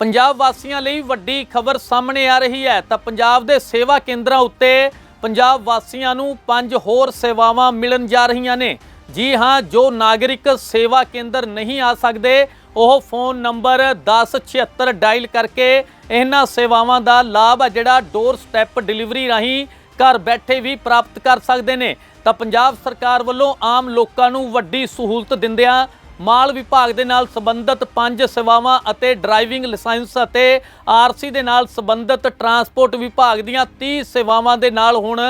ਪੰਜਾਬ ਵਾਸੀਆਂ ਲਈ ਵੱਡੀ ਖਬਰ ਸਾਹਮਣੇ ਆ ਰਹੀ ਹੈ। ਤਾਂ ਪੰਜਾਬ ਦੇ ਸੇਵਾ ਕੇਂਦਰਾਂ ਉੱਤੇ ਪੰਜਾਬ ਵਾਸੀਆਂ ਨੂੰ ਪੰਜ ਹੋਰ ਸੇਵਾਵਾਂ ਮਿਲਣ ਜਾ ਰਹੀਆਂ ਨੇ। ਜੀ ਹਾਂ, ਜੋ ਨਾਗਰਿਕ ਸੇਵਾ ਕੇਂਦਰ ਨਹੀਂ ਆ ਸਕਦੇ, ਉਹ ਫੋਨ ਨੰਬਰ 1076 ਡਾਇਲ ਕਰਕੇ ਇਹਨਾਂ ਸੇਵਾਵਾਂ ਦਾ ਲਾਭ ਹੈ ਜਿਹੜਾ ਡੋਰ ਸਟੈਪ ਡਿਲੀਵਰੀ ਰਾਹੀਂ ਘਰ ਬੈਠੇ ਵੀ ਪ੍ਰਾਪਤ ਕਰ ਸਕਦੇ ਨੇ। ਤਾਂ ਪੰਜਾਬ ਸਰਕਾਰ ਵੱਲੋਂ ਆਮ ਲੋਕਾਂ ਨੂੰ ਵੱਡੀ ਸਹੂਲਤ ਦਿੰਦਿਆਂ ਮਾਲ ਵਿਭਾਗ ਦੇ ਨਾਲ ਸੰਬੰਧਿਤ ਪੰਜ ਸੇਵਾਵਾਂ ਅਤੇ ਡਰਾਈਵਿੰਗ ਲਾਇਸੈਂਸ ਅਤੇ ਆਰਸੀ ਦੇ ਨਾਲ ਸੰਬੰਧਿਤ ਟਰਾਂਸਪੋਰਟ ਵਿਭਾਗ ਦੀਆਂ 30 ਸੇਵਾਵਾਂ ਦੇ ਨਾਲ ਹੁਣ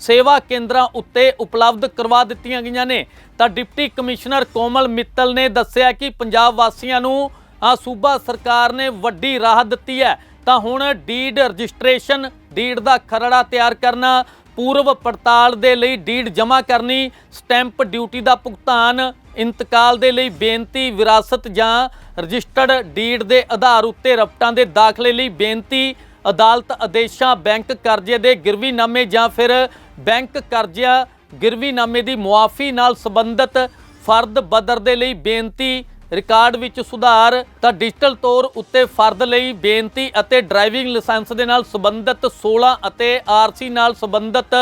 ਸੇਵਾ ਕੇਂਦਰਾਂ ਉੱਤੇ ਉਪਲਬਧ ਕਰਵਾ ਦਿੱਤੀਆਂ ਗਈਆਂ ਨੇ। ਤਾਂ ਡਿਪਟੀ ਕਮਿਸ਼ਨਰ ਕੋਮਲ ਮਿੱਤਲ ਨੇ ਦੱਸਿਆ ਕਿ ਪੰਜਾਬ ਵਾਸੀਆਂ ਨੂੰ ਆ ਸੂਬਾ ਸਰਕਾਰ ਨੇ ਵੱਡੀ ਰਾਹਤ ਦਿੱਤੀ ਹੈ। ਤਾਂ ਹੁਣ ਡੀਡ ਰਜਿਸਟ੍ਰੇਸ਼ਨ, ਡੀਡ ਦਾ ਖਰੜਾ ਤਿਆਰ ਕਰਨਾ ਪੂਰਵ ਪੜਤਾਲ ਦੇ ਲਈ ਡੀਡ ਜਮ੍ਹਾਂ ਕਰਨੀ, ਸਟੈਂਪ ਡਿਊਟੀ ਦਾ ਭੁਗਤਾਨ, ਇੰਤਕਾਲ ਦੇ ਲਈ ਬੇਨਤੀ, ਵਿਰਾਸਤ ਜਾਂ ਰਜਿਸਟਰਡ ਡੀਡ ਦੇ ਆਧਾਰ ਉੱਤੇ ਰਪਟਾਂ ਦੇ ਦਾਖਲੇ ਲਈ ਬੇਨਤੀ, ਅਦਾਲਤ ਆਦੇਸ਼ਾਂ, ਬੈਂਕ ਕਰਜ਼ੇ ਦੇ ਗਿਰਵੀਨਾਮੇ ਜਾਂ ਫਿਰ ਬੈਂਕ ਕਰਜ਼ਿਆਂ ਗਿਰਵੀਨਾਮੇ ਦੀ ਮੁਆਫੀ ਨਾਲ ਸੰਬੰਧਿਤ ਫਰਦ ਬਦਰ ਦੇ ਲਈ ਬੇਨਤੀ ਰਿਕਾਰਡ ਵਿੱਚ ਸੁਧਾਰ, ਤਾਂ ਡਿਜੀਟਲ ਤੌਰ ਉੱਤੇ ਫਰਦ ਲਈ ਬੇਨਤੀ ਅਤੇ ਡਰਾਈਵਿੰਗ ਲਾਇਸੈਂਸ ਦੇ ਨਾਲ ਸੰਬੰਧਿਤ 16 ਅਤੇ ਆਰਸੀ ਨਾਲ ਸੰਬੰਧਿਤ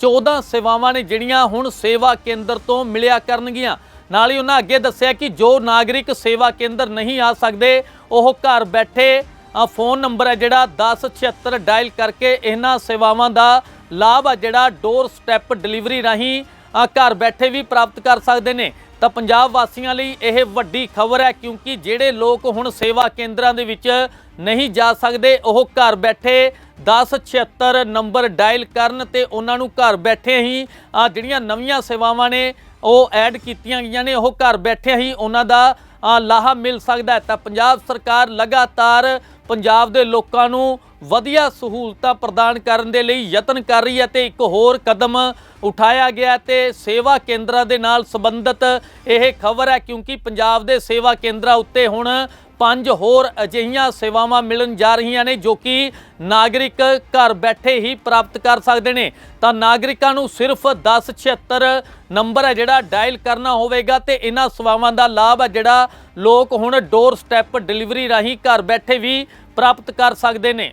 14 ਸੇਵਾਵਾਂ ਨੇ ਜਿਹੜੀਆਂ ਹੁਣ ਸੇਵਾ ਕੇਂਦਰ ਤੋਂ ਮਿਲਿਆ ਕਰਨਗੀਆਂ। ਨਾਲ ਹੀ ਉਹਨਾਂ ਅੱਗੇ ਦੱਸਿਆ ਕਿ ਜੋ ਨਾਗਰਿਕ ਸੇਵਾ ਕੇਂਦਰ ਨਹੀਂ ਆ ਸਕਦੇ, ਉਹ ਘਰ ਬੈਠੇ ਫੋਨ ਨੰਬਰ ਹੈ ਜਿਹੜਾ 1076 ਡਾਇਲ ਕਰਕੇ ਇਹਨਾਂ ਸੇਵਾਵਾਂ ਦਾ ਲਾਭ ਆ ਜਿਹੜਾ ਡੋਰ ਸਟੈਪ ਡਿਲੀਵਰੀ ਰਾਹੀਂ ਘਰ ਬੈਠੇ ਵੀ ਪ੍ਰਾਪਤ ਕਰ ਸਕਦੇ ਨੇ। ਤਾਂ ਪੰਜਾਬ ਵਾਸੀਆਂ ਲਈ ਇਹ ਵੱਡੀ ਖਬਰ ਹੈ ਕਿਉਂਕਿ ਜਿਹੜੇ ਲੋਕ ਹੁਣ ਸੇਵਾ ਕੇਂਦਰਾਂ ਦੇ ਵਿੱਚ ਨਹੀਂ ਜਾ ਸਕਦੇ, ਉਹ ਘਰ ਬੈਠੇ 1076 ਨੰਬਰ ਡਾਇਲ ਕਰਨ ਤੇ ਉਹਨਾਂ ਨੂੰ ਘਰ ਬੈਠੇ ਹੀ ਆ ਜਿਹੜੀਆਂ ਨਵੀਆਂ ਸੇਵਾਵਾਂ ਨੇ, ਉਹ ਐਡ ਕੀਤੀਆਂ ਗਈਆਂ ਨੇ, ਉਹ ਘਰ ਬੈਠੇ ਹੀ ਉਹਨਾਂ ਦਾ ਲਾਹਾ ਮਿਲ ਸਕਦਾ ਹੈ। ਤਾਂ ਪੰਜਾਬ ਸਰਕਾਰ ਲਗਾਤਾਰ ਪੰਜਾਬ ਦੇ ਲੋਕਾਂ ਨੂੰ ਵਧੀਆ ਸਹੂਲਤਾਂ ਪ੍ਰਦਾਨ ਕਰਨ ਦੇ ਲਈ ਯਤਨ ਕਰ ਰਹੀ ਹੈ ਤੇ ਇੱਕ ਹੋਰ ਕਦਮ ਉਠਾਇਆ ਗਿਆ ਤੇ ਸੇਵਾ ਕੇਂਦਰਾਂ ਦੇ ਨਾਲ ਸੰਬੰਧਿਤ ਇਹ ਖਬਰ ਹੈ ਕਿਉਂਕਿ ਪੰਜਾਬ ਦੇ ਸੇਵਾ ਕੇਂਦਰਾਂ ਉੱਤੇ ਹੁਣ ਪੰਜ ਹੋਰ ਅਜਿਹੀਆਂ ਸੇਵਾਵਾਂ ਮਿਲਣ ਜਾ ਰਹੀਆਂ ਨੇ ਜੋ ਕਿ ਨਾਗਰਿਕ ਘਰ ਬੈਠੇ ਹੀ ਪ੍ਰਾਪਤ ਕਰ ਸਕਦੇ ਨੇ। ਤਾਂ ਨਾਗਰਿਕਾਂ ਨੂੰ ਸਿਰਫ 1076 ਨੰਬਰ ਹੈ ਜਿਹੜਾ ਡਾਇਲ ਕਰਨਾ ਹੋਵੇਗਾ ਤੇ ਇਹਨਾਂ ਸੇਵਾਵਾਂ ਦਾ ਲਾਭ ਹੈ ਜਿਹੜਾ ਲੋਕ ਹੁਣ ਡੋਰ ਸਟੈਪ ਡਿਲੀਵਰੀ ਰਾਹੀਂ ਘਰ ਬੈਠੇ ਵੀ ਪ੍ਰਾਪਤ ਕਰ ਸਕਦੇ ਨੇ।